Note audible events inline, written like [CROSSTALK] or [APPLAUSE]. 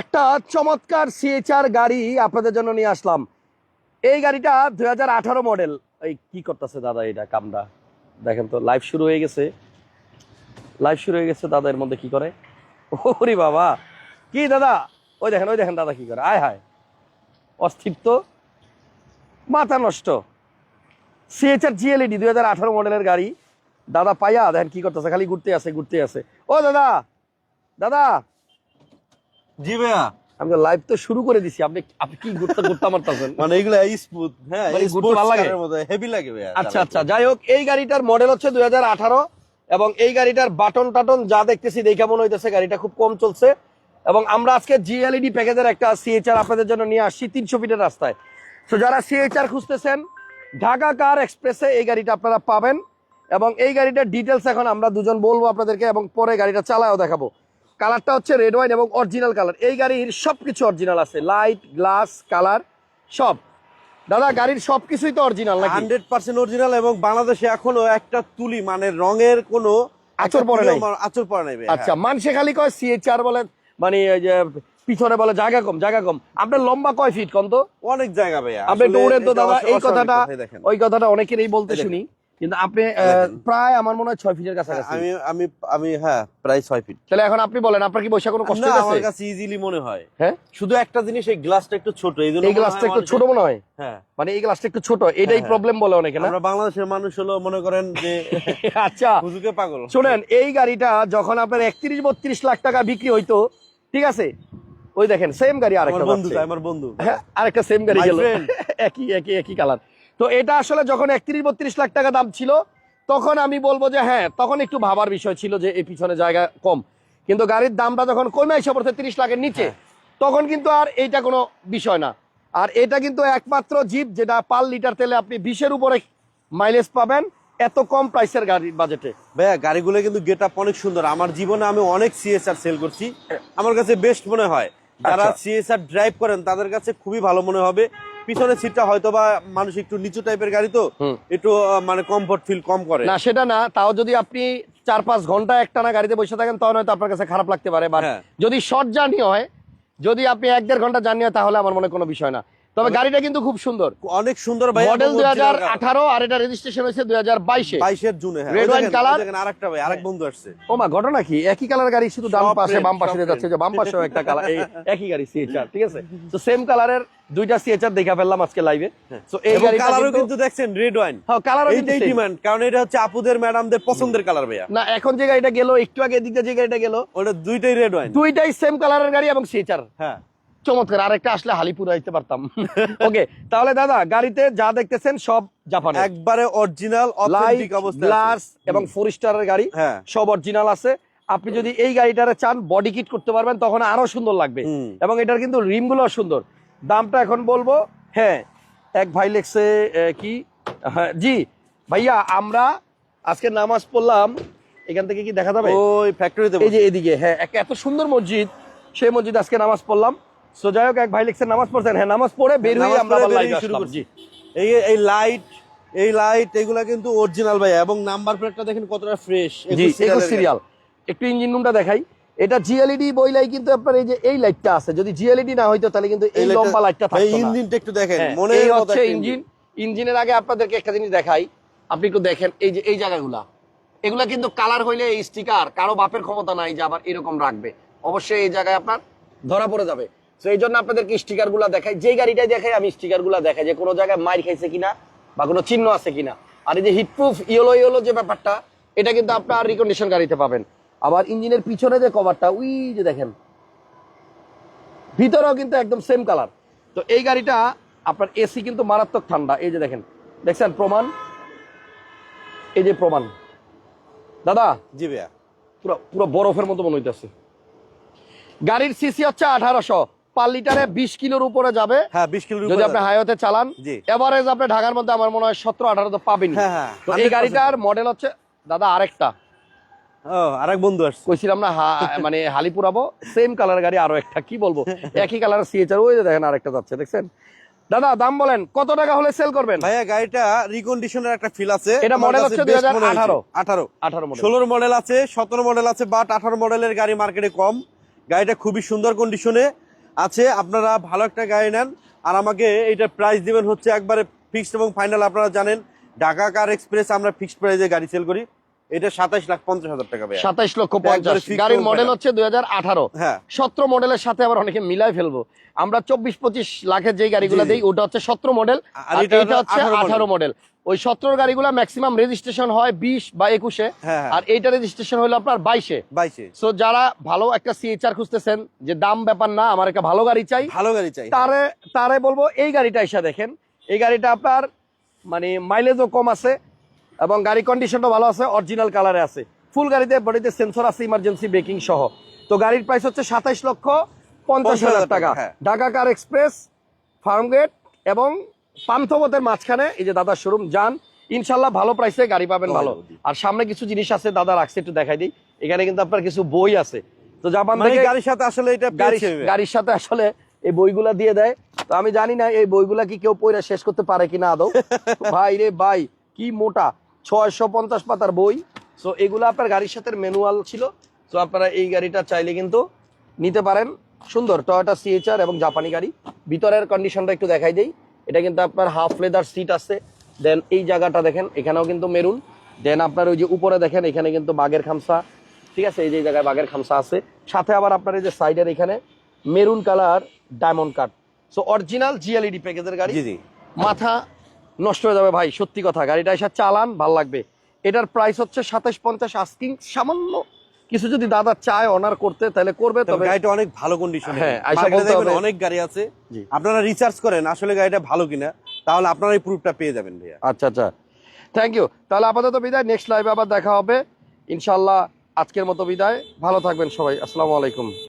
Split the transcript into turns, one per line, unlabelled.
একটা চমৎকার সিএচআর গাড়ি আপনাদের জন্য নিয়ে আসলাম। এই গাড়িটা দুই হাজার আঠারো মডেল এই, কি করতেছে দাদা এটা কামটা? দেখেন তো লাইভ শুরু হয়ে গেছে। লাইভ শুরু হয়ে গেছে দাদা, এর মধ্যে কি করে? ওরে বাবা! কি দাদা? ওই দেখেন ওই দেখেন দাদা কি করে। আয় হায়! তো। মাথা নষ্ট। সিএচআর জিএলইডি দুই হাজার আঠারো মডেলের গাড়ি। দাদা পাইয়া, দেখেন কি করতেছে, খালি ঘুরতে আছে ঘুরতে আছে। ও দাদা! দাদা!
জি ভাইয়া।
আমি লাইভ তো শুরু করে দিছি আপনি আপনি কি মারতেছেন? [LAUGHS]
মানে এগুলো স্মুথ হ্যাঁ
মানে
স্পোর্টস
লাগে?
কারের মতো হেভি লাগে ভাইয়া
আচ্ছা আচ্ছা যাই হোক এই গাড়িটার মডেল হচ্ছে দুই এবং এই গাড়িটার বাটন টাটন যা দেখতেছি দেখে মনে হইতেছে গাড়িটা খুব কম চলছে। এবং আমরা আজকে জিএলইডি প্যাকেজের একটা সিএচআর আপনাদের জন্য নিয়ে আসছি তিনশো ফিটের রাস্তায়। তো যারা সিএচআর খুঁজতেছেন ঢাকা কার এক্সপ্রেসে এই গাড়িটা আপনারা পাবেন। এবং এই গাড়িটার ডিটেলস এখন আমরা দুজন বলব আপনাদেরকে এবং পরে গাড়িটা চালায়ও দেখাবো। কালারটা হচ্ছে রেড ওয়াইন এবং অরিজিনাল কালার। এই গাড়ির সব কিছু অরিজিনাল আছে। লাইট গ্লাস কালার সব। দাদা গাড়ির সব কিছুই তো অরিজিনাল নাকি?
হান্ড্রেড পার্সেন্ট অরিজিনাল এবং বাংলাদেশে এখনও একটা তুলি মানে রঙের কোনো
আঁচড় পড়ে নাই।
আচর পড়ে নাই
আচ্ছা মানুষে খালি কয় সিএচআর বলে মানে পিছনে বলে জায়গা কম জায়গা কম। আপনার লম্বা কয় ফিট কম তো
অনেক জায়গা ভাইয়া।
আপনি দৌড়েন তো দাদা এই কথাটা ওই কথাটা অনেকেরই বলতে
এই দেখেন।
শুনি। কিন্তু আপনি প্রায় আমার মনে হয় ছয় ফিটের কাছাকাছি।
আমি আমি আমি হ্যাঁ প্রায় ছয় ফিট।
তাহলে এখন আপনি বলেন আপনার কি বসে কোনো কষ্ট হচ্ছে
আমার কাছে ইজিলি মনে হয়।
হ্যাঁ?
শুধু একটা জিনিস এই গ্লাসটা একটু ছোট এই জন্য
এই গ্লাসটা একটু ছোট মনে হয়?
হ্যাঁ।
মানে এই গ্লাসটা একটু ছোট এটাই
হ্যাঁ।
প্রবলেম বলে অনেকে না?
আমরা বাংলাদেশের মানুষ হলো মনে করেন যে [LAUGHS]
আচ্ছা।
হুজুকে পাগল।
শুনেন এই গাড়িটা যখন আপনার একত্রিশ বত্রিশ লাখ টাকা বিক্রি হইতো ঠিক আছে? ওই দেখেন সেম গাড়ি
আমার
আরেকটা
বন্ধু আমার বন্ধু।
হ্যাঁ, আরেকটা সেম গাড়ি গেল। [LAUGHS] একই একই একই কালার তো এটা আসলে যখন একত্রিশ বত্রিশ লাখ টাকা দাম ছিল তখন আমি বলব যে হ্যাঁ তখন একটু ভাবার বিষয় ছিল যে এই পিছনে জায়গা কম। কিন্তু গাড়ির দামটা যখন কমে এসে পড়ছে তিরিশ লাখের নিচে তখন কিন্তু আর এইটা কোনো বিষয় না। আর এটা কিন্তু একমাত্র জিপ যেটা পার লিটার তেলে আপনি বিশের উপরে মাইলেজ পাবেন এত কম প্রাইসের গাড়ির বাজেটে
ভাইয়া গাড়িগুলো কিন্তু গেট আপ অনেক সুন্দর। আমার জীবনে আমি অনেক সিএসআর সেল করছি। আমার কাছে বেস্ট মনে হয়। যারা
আচ্ছা।
সিএসআর ড্রাইভ করেন তাদের কাছে খুবই ভালো মনে হবে। পিছনের সিটটা হয়তো বা মানুষ একটু নিচু টাইপের গাড়ি তো একটু মানে কমফর্ট ফিল কম করে।
না সেটা না তাও যদি আপনি চার পাঁচ ঘণ্টা একটানা গাড়িতে বসে থাকেন তখন হয়তো আপনার কাছে খারাপ লাগতে পারে বা
হ্যাঁ।
যদি শর্ট জার্নি হয় যদি আপনি এক দেড় ঘণ্টা জার্নি হয় তাহলে আমার মনে কোনো বিষয় না। তবে গাড়িটা কিন্তু খুব সুন্দর।
অনেক সুন্দর ভাই
মডেল দুই হাজার আঠারো আর এটা রেজিস্ট্রেশন হয়েছে দুই হাজার বাইশে।
বাইশের জুনে হ্যাঁ।
Red
ওই
wine
দেখেন, আরেকটা ভাই আরেক বন্ধু আসছে।
ও মা ঘটনা কি? একই কালার গাড়ি শুধু ডান পাশে বাম পাশে যাচ্ছে যে বাম পাশেও একটা কালার এই একই গাড়ি সিএচআর ঠিক আছে? তো সেম কালারের দুইটা সিএচআর দেখা ফেললাম আজকে লাইভে তো এই
এবং
গাড়িটা
কালারও
কিন্তু
দেখছেন রেড ওয়াইন
হ্যাঁ কালারও কিন্তু
ডিমান্ড কারণ এটা হচ্ছে আপুদের ম্যাডামদের পছন্দের কালার ভাইয়া।
না এখন যে গাড়িটা গেল একটু আগে এদিকে যে গাড়িটা গেল
ওটা দুইটাই রেড ওয়াইন
দুইটাই সেম কালারের গাড়ি এবং সিএচআর
হ্যাঁ।
চমৎকার আরেকটা আসলে হালিপুর আইতে পারতাম। [LAUGHS] ওকে তাহলে দাদা গাড়িতে যা দেখতেছেন সব জাপানে
একবারে অরিজিনাল অথেন্টিক অবস্থায়
গ্লাস এবং ফোর স্টারের গাড়ি
হ্যাঁ।
সব অরিজিনাল আছে। আপনি যদি এই গাড়িটারে চান বডি কিট করতে পারবেন তখন আরও সুন্দর লাগবে। এবং এটার কিন্তু রিমগুলো সুন্দর। দামটা এখন বলব হ্যাঁ এক ভাই লেখছে কি? হ্যাঁ, জি। ভাইয়া আমরা আজকে নামাজ পড়লাম এখান থেকে কি দেখা যাবে?
ওই ফ্যাক্টরিতে
এই যে এদিকে হ্যাঁ এক এত সুন্দর মসজিদ সেই মসজিদ আজকে নামাজ পড়লাম। সো যাই হোক এক ভাই লিখছেন নামাজ পড়ছেন? হ্যাঁ নামাজ পড়ে বের হয়ে আমরা
শুরু করছি। এই এই লাইট এই লাইট এগুলা কিন্তু অরিজিনাল ভাই এবং নাম্বার প্লেটটা দেখেন কতটা ফ্রেশ
একুশ সিরিয়াল একটু ইঞ্জিন রুমটা দেখাই। এটা জিএলইডি বইলাই কিন্তু আপনার এই যে এই লাইটটা আছে। যদি জিএলইডি না হইতো তাহলে কিন্তু এই লম্বা লাইটটা থাকতো না।
ইঞ্জিনটা একটু দেখেন
হ্যাঁ,
মনে
হচ্ছে ইঞ্জিন ইঞ্জিনের আগে আপনাদেরকে একটা জিনিস দেখাই। আপনি একটু দেখেন এই যে এই জায়গাগুলা। এগুলা কিন্তু কালার হইলে এই স্টিকার কারও বাপের ক্ষমতা নাই যে আবার এরকম রাখবে। অবশ্যই এই জায়গায় আপনার ধরা পড়ে যাবে। তো এই জন্য আপনাদেরকে স্টিকারগুলা দেখাই। যে গাড়িটাই দেখাই আমি স্টিকারগুলা দেখাই যে কোনো জায়গায় মাইর খাইছে কিনা বা কোনো চিহ্ন আছে কিনা। আর এই যে হিটপ্রুফ ইয়েলো ইয়েলো যে ব্যাপারটা এটা কিন্তু আপনার রিকন্ডিশন গাড়িতে পাবেন। আবার ইঞ্জিনের পিছনে যে কভারটা উই যে দেখেন ভিতরেও কিন্তু একদম সেম কালার তো এই গাড়িটা আপনার এসি কিন্তু মারাত্মক ঠান্ডা। এই যে দেখেন দেখছেন প্রমাণ? এই যে প্রমাণ। দাদা?
জি ভাইয়া।
পুরো পুরো বরফের মতো মনে হইতেছে। গাড়ির সিসি হচ্ছে আঠারোশো। পার লিটারে বিশ কিলোর উপরে যাবে।
হ্যাঁ বিশ কিলো
যদি আপনি হাইওয়েতে চালান। এভারেজ আপনি ঢাকার মধ্যে আমার মনে হয় সতেরো আঠারো তো পাবেন
হ্যাঁ, হ্যাঁ,
তো এই গাড়িটার মডেল হচ্ছে দাদা আরেকটা।
আরেক বন্ধু আসছে।
কইছিলাম না মানে হালি পুরাবো সেম কালার গাড়ি আরও একটা কি বলব? [LAUGHS] একই কালার সিএচআর ওই দেখেন আরেকটা যাচ্ছে দেখছেন? দাদা দাম বলেন কত টাকা হলে সেল করবেন?
ভাইয়া গাড়িটা রিকন্ডিশনের একটা ফিল আছে।
এটা
আমার
model
কাছে
হচ্ছে 2018
হয়েছে। আঠারো।
আঠারো। মডেল
মডেল আছে সতেরো মডেল আছে বাট আঠারো মডেলের গাড়ি মার্কেটে কম। গাড়িটা খুবই সুন্দর কন্ডিশনে আছে, আপনারা ভালো একটা গাড়ি নেন। আর আমাকে এইটা প্রাইস দেবেন হচ্ছে একবারে ফিক্সড এবং ফাইনাল আপনারা জানেন। ঢাকা কার এক্সপ্রেস আমরা ফিক্সড প্রাইসে গাড়ি সেল করি। এটা সাতাইশ লাখ পঞ্চাশ হাজার টাকা
সাতাইশ লক্ষ পঞ্চাশ। গাড়ির মডেল হচ্ছে দুই হাজার আঠারো।
হ্যাঁ।
সতেরো মডেলের সাথে আবার অনেকে মিলাই ফেলব। আমরা চব্বিশ পঁচিশ লাখের যে গাড়িগুলো। দিই ওটা হচ্ছে সতেরো মডেল
আর
আর
এটা
এটা হচ্ছে আঠারো মডেল ওই সতেরো গাড়িগুলো ম্যাক্সিমাম রেজিস্ট্রেশন হয় বিশ বা একুশে।
হ্যাঁ, হ্যাঁ।
আর এইটা রেজিস্ট্রেশন হলো আপনার বাইশে।
বাইশে।
সো যারা ভালো একটা সিএচআর খুঁজতেছেন যে দাম ব্যাপার না আমার একটা ভালো গাড়ি চাই।
ভালো গাড়ি চাই
তারে তারে বলব এই গাড়িটা এসে দেখেন এই গাড়িটা আপনার মানে মাইলেজও কম আছে এবং গাড়ি কন্ডিশনও ভালো আছে অরিজিনাল কালারে আছে। ফুল গাড়িতে বডিতে সেন্সর আছে ইমার্জেন্সি ব্রেকিং সহ। তো গাড়ির প্রাইস হচ্ছে সাতাইশ লক্ষ পঞ্চাশ হাজার টাকা।
হ্যাঁ।
ঢাকা কার এক্সপ্রেস ফার্মগেট এবং পান্থপথের মাঝখানে এই যে দাদার শোরুম যান। ইনশাল্লাহ ভালো প্রাইসে গাড়ি পাবেন ভালো। আর সামনে কিছু জিনিস আছে দাদা রাখছে একটু দেখাই দিই। এখানে কিন্তু আপনার কিছু বই আছে। তো জাপান
মানে
থেকে
গাড়ির সাথে আসলে এটা
গাড়ি গাড়ির সাথে আসলে এই বইগুলা দিয়ে দেয়। তো আমি জানি না এই বইগুলা কি কেউ পড়ে শেষ করতে পারে কিনা আদৌ। [LAUGHS] ভাই রে ভাই কি মোটা। ছয়শো পঞ্চাশ পাতার বই। সো এগুলো আপনার গাড়ির সাথে ম্যানুয়াল ছিল। তো আপনারা এই গাড়িটা চাইলে কিন্তু নিতে পারেন। সুন্দর টয়োটা সিএচআর এবং জাপানি গাড়ি। ভিতরের কন্ডিশনটা একটু দেখাই দেই। এটা কিন্তু আপনার হাফ লেদার সিট আছে। দেন এই জায়গাটা দেখেন এখানেও কিন্তু মেরুন দেন আপনার ওই যে উপরে দেখেন এখানে কিন্তু বাঘের খামসা। ঠিক আছে? এই যে জায়গায় বাঘের খামসা আছে। সাথে আবার আপনার এই যে সাইডের এখানে maroon colour diamond cut so original GLED প্যাকেজের গাড়ি। মাথা নষ্ট হয়ে যাবে ভাই সত্যি কথা। গাড়িটা এসে চালান ভালো লাগবে। এটার প্রাইস হচ্ছে সাতাশ পঞ্চাশ আস্কিং সামান্য। কিছু যদি দাদা চায় অনার করতে তাহলে করবে
তবে গাড়িটা অনেক ভালো কন্ডিশনে
হ্যাঁ, আইসা বলতে হবে।
অনেক গাড়ি আছে। আপনারা রিসার্চ করেন আসলে গাড়িটা ভালো কিনা তাহলে আপনারা এই প্রুফটা পেয়ে যাবেন ভাইয়া।
আচ্ছা আচ্ছা। থ্যাংক ইউ তাহলে আপাতত বিদায় নেক্সট লাইভে আবার দেখা হবে। ইনশাল্লাহ আজকের মতো বিদায়। ভালো থাকবেন সবাই। আসসালামু আলাইকুম।